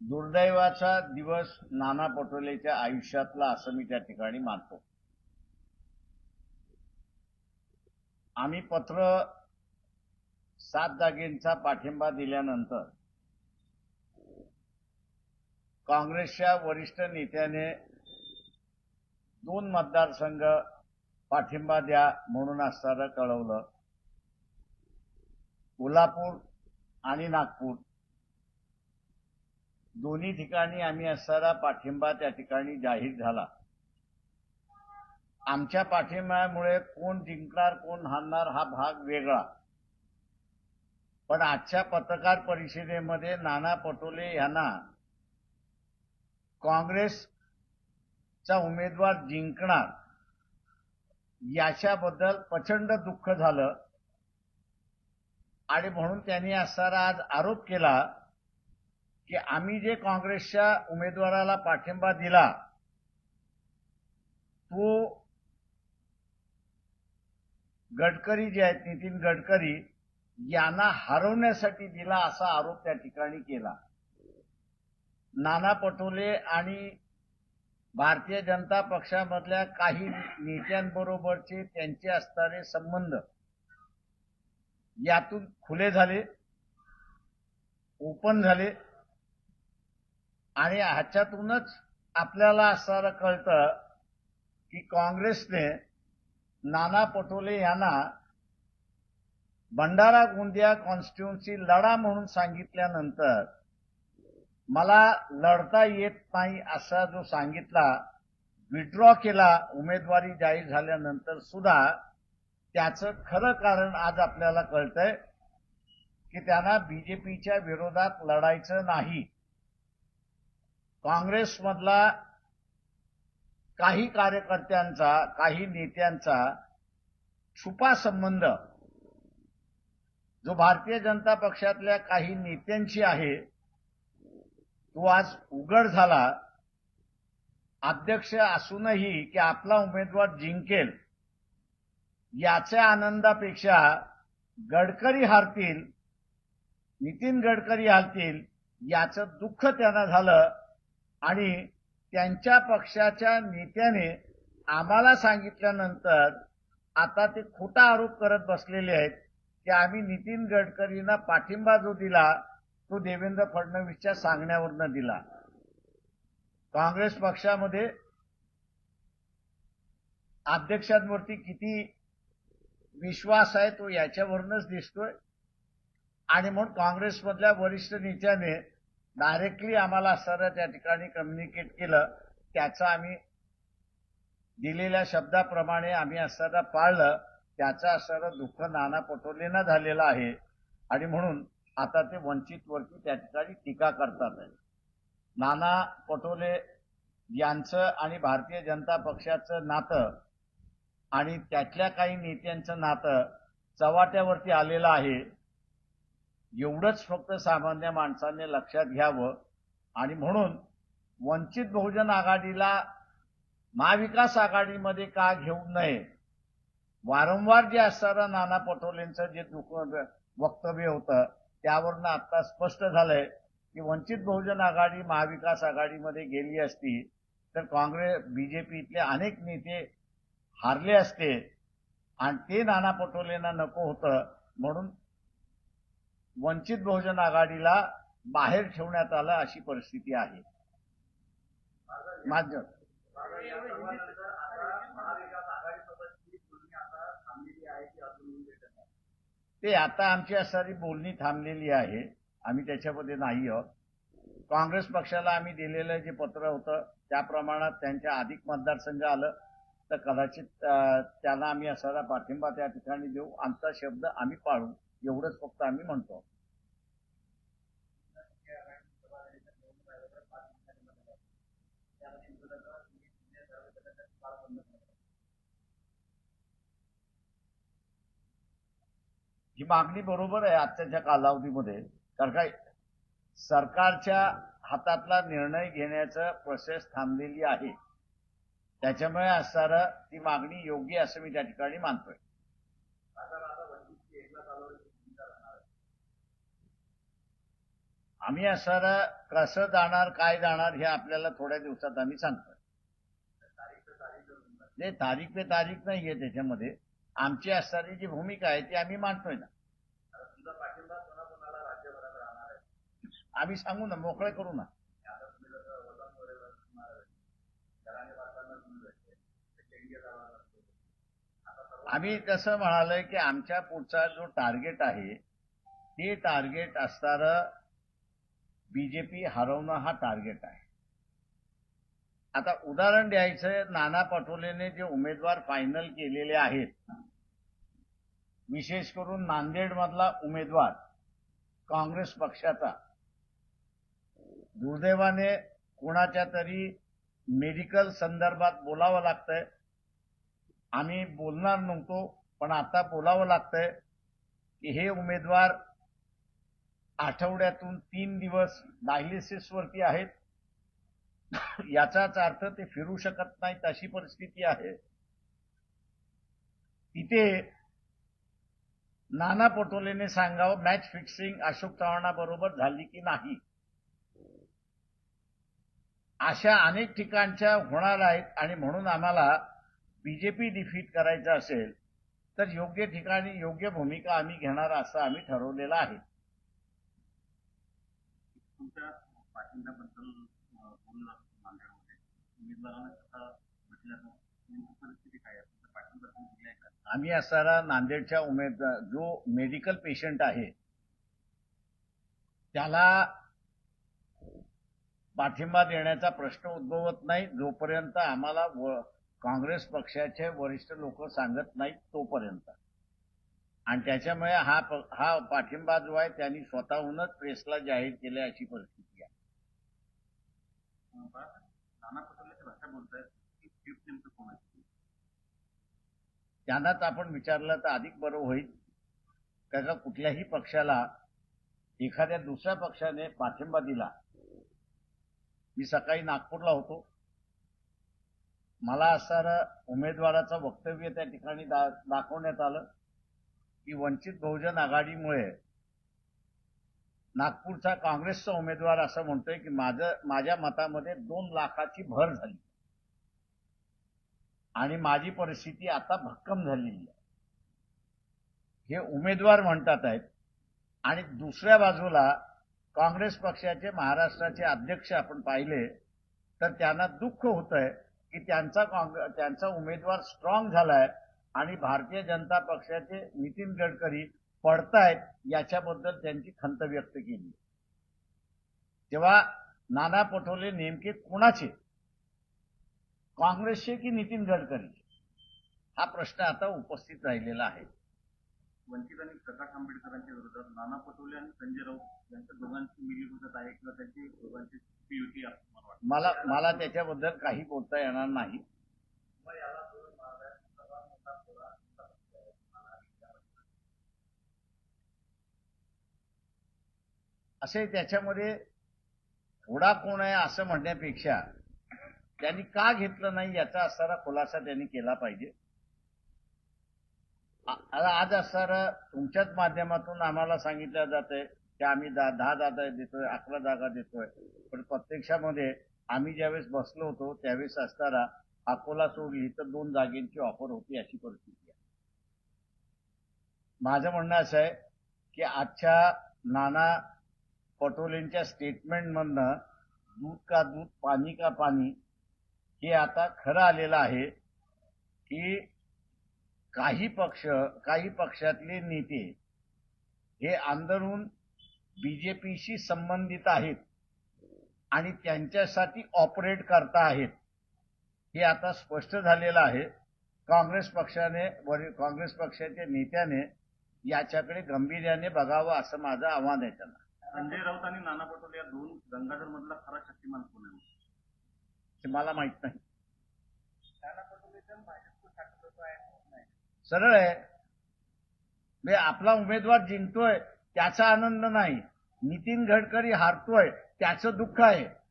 दुर्दैवाचा दिवस नाना पटोलेच्या आयुष्यातला असं मी त्या ठिकाणी मानतो. आम्ही पत्र सात जागेंचा पाठिंबा दिल्यानंतर काँग्रेसच्या वरिष्ठ नेत्याने दोन मतदारसंघ पाठिंबा द्या म्हणून असताना कळवलं. कोल्हापूर आणि नागपूर. दोन्ही ठिकाणी आम्ही असणारा पाठिंबा त्या ठिकाणी जाहीर झाला. आमच्या पाठिंब्यामुळे कोण जिंकणार कोण हारणार हा भाग वेगळा. पण आजच्या पत्रकार परिषदेमध्ये नाना पटोले यांना काँग्रेसचा उमेदवार जिंकणार याच्याबद्दल प्रचंड दुःख झालं. आणि म्हणून त्यांनी असणारा आज आरोप केला की आम्ही जे काँग्रेसच्या उमेदवाराला पाठिंबा दिला तो गडकरी जे आहेत नितीन गडकरी यांना हरवण्यासाठी दिला असा आरोप त्या ठिकाणी केला. नाना पटोले आणि भारतीय जनता पक्षामधल्या काही नेत्यांबरोबरचे त्यांचे असणारे संबंध यातून खुले झाले ओपन झाले. आणि ह्याच्यातूनच आपल्याला असणारं कळतं की काँग्रेसने नाना पटोले यांना भंडारा गोंदिया कॉन्स्टिट्युन्सी लढा म्हणून सांगितल्यानंतर मला लढता येत नाही असा जो सांगितला विड्रॉ केला उमेदवारी जाहीर झाल्यानंतर सुद्धा त्याचं खरं कारण आज आपल्याला कळतंय की त्यांना बीजेपीच्या विरोधात लढायचं नाही. काँग्रेसमधला काही कार्यकर्त्यांचा काही नेत्यांचा छुपा संबंध जो भारतीय जनता पक्षातल्या काही नेत्यांशी आहे तो आज उघड झाला. अध्यक्ष असूनही की आपला उमेदवार जिंकेल याच्या आनंदापेक्षा गडकरी हारतील नितीन गडकरी हारतील याचं दुःख त्यांना झालं. आणि त्यांच्या पक्षाच्या नेत्याने आम्हाला सांगितल्यानंतर आता ते खोटा आरोप करत बसलेले आहेत की आम्ही नितीन गडकरींना पाठिंबा जो दिला तो देवेंद्र फडणवीसच्या सांगण्यावरनं दिला. काँग्रेस पक्षामध्ये अध्यक्षांवरती किती विश्वास आहे तो याच्यावरूनच दिसतोय. आणि म्हणून काँग्रेसमधल्या वरिष्ठ नेत्याने डायरेक्टली आम्हाला सर त्या ठिकाणी कम्युनिकेट केलं. त्याचं आम्ही दिलेल्या शब्दाप्रमाणे आम्ही असताना पाळलं. त्याचं असणारं दुःख नाना पटोलेनं झालेलं आहे. आणि म्हणून आता ते वंचितवरती त्या ठिकाणी टीका करतात आहे. नाना पटोले यांचं आणि भारतीय जनता पक्षाचं नातं आणि त्यातल्या काही नेत्यांचं नातं चव्हाट्यावरती आलेलं आहे. एवढंच फक्त सामान्य माणसाने लक्षात घ्यावं. आणि म्हणून वंचित बहुजन आघाडीला महाविकास आघाडीमध्ये का घेऊ नये? वारंवार जे असणारं नाना पटोलेंचं जे दुःख वक्तव्य होतं त्यावरनं आता स्पष्ट झालंय की वंचित बहुजन आघाडी महाविकास आघाडीमध्ये गेली असती तर काँग्रेस बीजेपीतले अनेक नेते हारले असते. आणि ते नाना पटोलेंना नको होतं. म्हणून वंचित बहुजन आघाडीला बाहेर ठेवण्यात आलं अशी परिस्थिती आहे. माध्यम ते आता आमची असणारी बोलणी थांबलेली आहे. आम्ही त्याच्यामध्ये नाही आहोत काँग्रेस पक्षाला आम्ही दिलेलं जे पत्र होतं त्या प्रमाणात त्यांच्या अधिक मतदारसंघ आलं. तर कदाचित त्यांना आम्ही असायला पाठिंबा त्या ठिकाणी देऊ. आमचा शब्द आम्ही पाळू. एवढंच फक्त आम्ही म्हणतो. ही मागणी बरोबर आहे आजच्या कालावधीमध्ये. कारण काय सरकारच्या हातातला निर्णय घेण्याचं प्रोसेस थांबलेली आहे. त्याच्यामुळे असणार ती मागणी योग्य असं मी त्या ठिकाणी मानतोय. आम्ही असं कसं जाणार काय जाणार हे आपल्याला थोड्या दिवसात आम्ही सांगतो ते तारीख पे तारीख नाहीये त्याच्यामध्ये. आमची असणारी जी भूमिका आहे ती आम्ही मांडतोय ना. आम्ही सांगू ना मोकळे करू ना. आम्ही तसं म्हणालोय की आमच्या पुढचा जो टार्गेट आहे ते टार्गेट असणारं बीजेपी हरवणं हा टार्गेट आहे. आता उदाहरण द्यायचं नाना पटोलेने जे उमेदवार फायनल केलेले आहेत विशेष करून नांदेड मधला उमेदवार काँग्रेस पक्षाचा दुर्दैवाने कोणाच्या तरी मेडिकल संदर्भात बोलावं लागतंय. आम्ही बोलणार नव्हतो पण आता बोलावं लागतंय की हे उमेदवार आठवड्यातून तीन दिवस डायलिसिसवरती आहेत. याचाच अर्थ ते फिरू शकत नाहीत अशी परिस्थिती आहे. तिथे नाना पटोलेने सांगावं मॅच फिक्सिंग अशोक चव्हाणाबरोबर झाली की नाही? अशा अनेक ठिकाणच्या होणार आहेत आणि म्हणून आम्हाला बीजेपी डिफीट करायचं असेल तर योग्य ठिकाणी योग्य भूमिका आम्ही घेणार असं आम्ही ठरवलेलं आहे. तुमच्या पाठिंब्याबद्दल अं, बोललं नांदेडमध्ये उमेदवारांना कसा म्हटल्याचं नेमकी परिस्थिती काय आहे? तुमच्या पाठिंबा तुम्ही दिलाय का? आम्ही असणारा नांदेडच्या उमेदवार जो मेडिकल पेशंट आहे त्याला पाठिंबा देण्याचा प्रश्न उद्भवत नाही. जोपर्यंत आम्हाला काँग्रेस पक्षाचे वरिष्ठ लोक सांगत नाहीत तोपर्यंत. आणि त्याच्यामुळे हा प- हा पाठिंबा जो आहे त्यांनी स्वतःहूनच प्रेसला जाहीर केले अशी परिस्थिती आहे. त्यांनाच आपण विचारलं तर अधिक बरं होईल. त्याचा कुठल्याही पक्षाला एखाद्या दुसऱ्या पक्षाने पाठिंबा दिला. मी सकाळी नागपूरला होतो. मला असणारं उमेदवाराचं वक्तव्य त्या ठिकाणी दा, दाखवण्यात आलं. की वंचित बहुजन आघाडीमुळे नागपूरचा काँग्रेसचा उमेदवार असं म्हणतोय की माझं माझ्या मतामध्ये दोन लाखाची भर झाली. आणि माझी परिस्थिती आता भक्कम झालेली आहे. हे उमेदवार म्हणतात आहेत. आणि दुसऱ्या बाजूला काँग्रेस पक्षाचे महाराष्ट्राचे अध्यक्ष आपण पाहिले तर त्यांना दुःख होत आहे की त्यांचा काँग्रे त्यांचा उमेदवार स्ट्रॉंग झालाय. आणि भारतीय जनता पक्षाचे नितीन गडकरी पडतायत याच्याबद्दल त्यांची खंत व्यक्त केली. तेव्हा नाना पटोले नेमके कुणाचे? काँग्रेसचे की नितीन गडकरी? हा प्रश्न आता उपस्थित राहिलेला आहे. वंचित आणि प्रकाश आंबेडकरांच्या विरोधात नाना पटोले आणि संजय राऊत यांच्या दोघांची मिलीभगत आहे किंवा त्यांची दोघांची युती मला मला त्याच्याबद्दल काही बोलता येणार नाही. असे त्याच्यामध्ये थोडा कोण आहे असं म्हणण्यापेक्षा त्यांनी का घेतलं नाही याचा असणारा खुलासा त्यांनी केला पाहिजे. आज असणारा तुमच्याच माध्यमातून आम्हाला सांगितलं जातंय की आम्ही दहा दहा जागा देतोय अकरा जागा देतोय. पण प्रत्यक्षामध्ये आम्ही ज्यावेळेस बसलो होतो त्यावेळेस असणारा अकोला सोडली तर दोन जागेंची ऑफर होती अशी परिस्थिती आहे. माझं म्हणणं असं आहे की आजच्या नाना पटोलेंच्या स्टेटमेंटमधनं दूध का दूध पाणी का पाणी हे आता खरं आलेलं आहे की काही पक्ष काही पक्षातले नेते हे अंदरून बीजेपीशी संबंधित आहेत आणि त्यांच्यासाठी ऑपरेट करता आहेत हे आता स्पष्ट झालेलं आहे. काँग्रेस पक्षाने वरील काँग्रेस पक्षाच्या नेत्याने याच्याकडे गांभीर्याने बघावं असं माझं आव्हान आहे त्यांना. संजय राऊत आणि नाना पटोले या दोन गंगाधर मधला खरा शक्तिमान कोण आहे? हे मला माहीत नाही. नाना पटोले तर आहे सरळ आहे. म्हणजे आपला उमेदवार जिंकतोय त्याचा आनंद नाही. नितीन गडकरी हारतोय त्याचं दुःख आहे.